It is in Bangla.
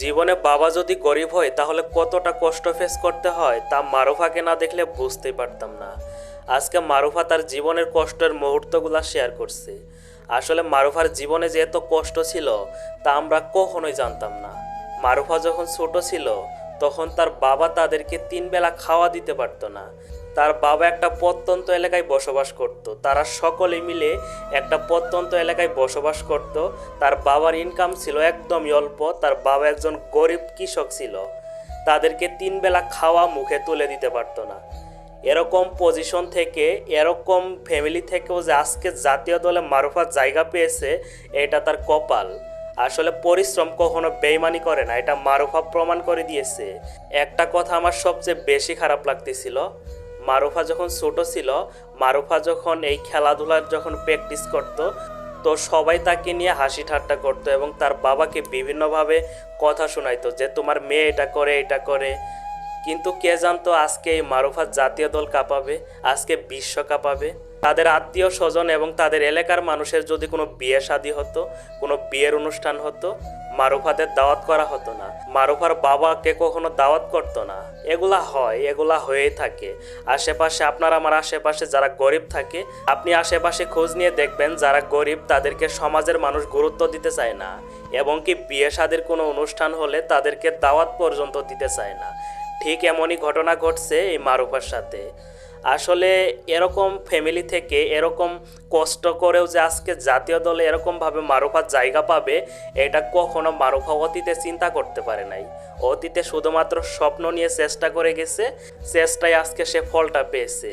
জীবনে বাবা যদি গরিব হয়, তাহলে কতটা কষ্ট ফেস করতে হয়, তা মারুফাকে না দেখলে বুঝতেই পারতাম না। আজকে মারুফা তার জীবনের কষ্টের মুহূর্তগুলো শেয়ার করছে। আসলে মারুফার জীবনে যে এত কষ্ট ছিল, তা আমরা কখনোই জানতাম না। মারুফা যখন ছোট ছিল, তখন তার বাবা তাদেরকে তিন বেলা খাওয়া দিতে পারতো না। তার বাবা একটা প্রত্যন্ত এলাকায় বসবাস করত। তারা সকলে মিলে একটা প্রত্যন্ত এলাকায় বসবাস করত। তার বাবার ইনকাম ছিল একদমই অল্প, তার বাবা একজন গরিব কৃষক ছিল। তাদেরকে তিন বেলা খাওয়া মুখে তুলে দিতে পারতো না। এরকম পজিশন থেকে, এরকম ফ্যামিলি থেকেও যে আজকে জাতীয় দলে মারুফার জায়গা পেয়েছে, এটা তার কপাল। আসলে পরিশ্রম কখনো বেইমানি করে না, এটা মারুফা প্রমাণ করে দিয়েছে। একটা কথা আমার সবচেয়ে বেশি খারাপ লাগতেছিল মারুফা যখন ছোট ছিল, মারুফা যখন এই খেলাধুলার যখন প্র্যাকটিস করত, তো সবাই তাকে নিয়ে হাসি ঠাট্টা করতো এবং তার বাবাকে বিভিন্নভাবে কথা শোনাইতো যে, তোমার মেয়ে এটা করে এটা করে। কিন্তু কে জানতো আজকে এই মারুফা জাতীয় দল কাঁপাবে, আজকে বিশ্ব কাঁপাবে? তাদের আত্মীয় স্বজন এবং তাদের এলাকার মানুষের যদি কোনো বিয়ে শাদী হতো, কোনো বিয়ের অনুষ্ঠান হতো মারুফাদের দাওয়াত করা হতো না। মারুফার বাবাকে কখনো দাওয়াত করতো না। এগুলা হয়, এগুলা হয়েই থাকে। আশেপাশে, আপনার আমার আশেপাশে যারা গরিব থাকে, আপনি আশেপাশে খোঁজ নিয়ে দেখবেন যারা গরিব, তাদেরকে সমাজের মানুষ গুরুত্ব দিতে চায় না। এবং কি বিয়ে শাদীর কোনো অনুষ্ঠান হলে তাদেরকে দাওয়াত পর্যন্ত দিতে চায় না। ঠিক এমনই ঘটনা ঘটছে এই মারুফার সাথে। আসলে এরকম ফ্যামিলি থেকে এরকম কষ্ট করেও যে আজকে জাতীয় দলে এরকমভাবে মারুফার জায়গা পাবে, এটা কখনো মারুফা অতীতে চিন্তা করতে পারে নাই। অতীতে শুধুমাত্র স্বপ্ন নিয়ে চেষ্টা করে গেছে, চেষ্টায় আজকে সে ফলটা পেয়েছে।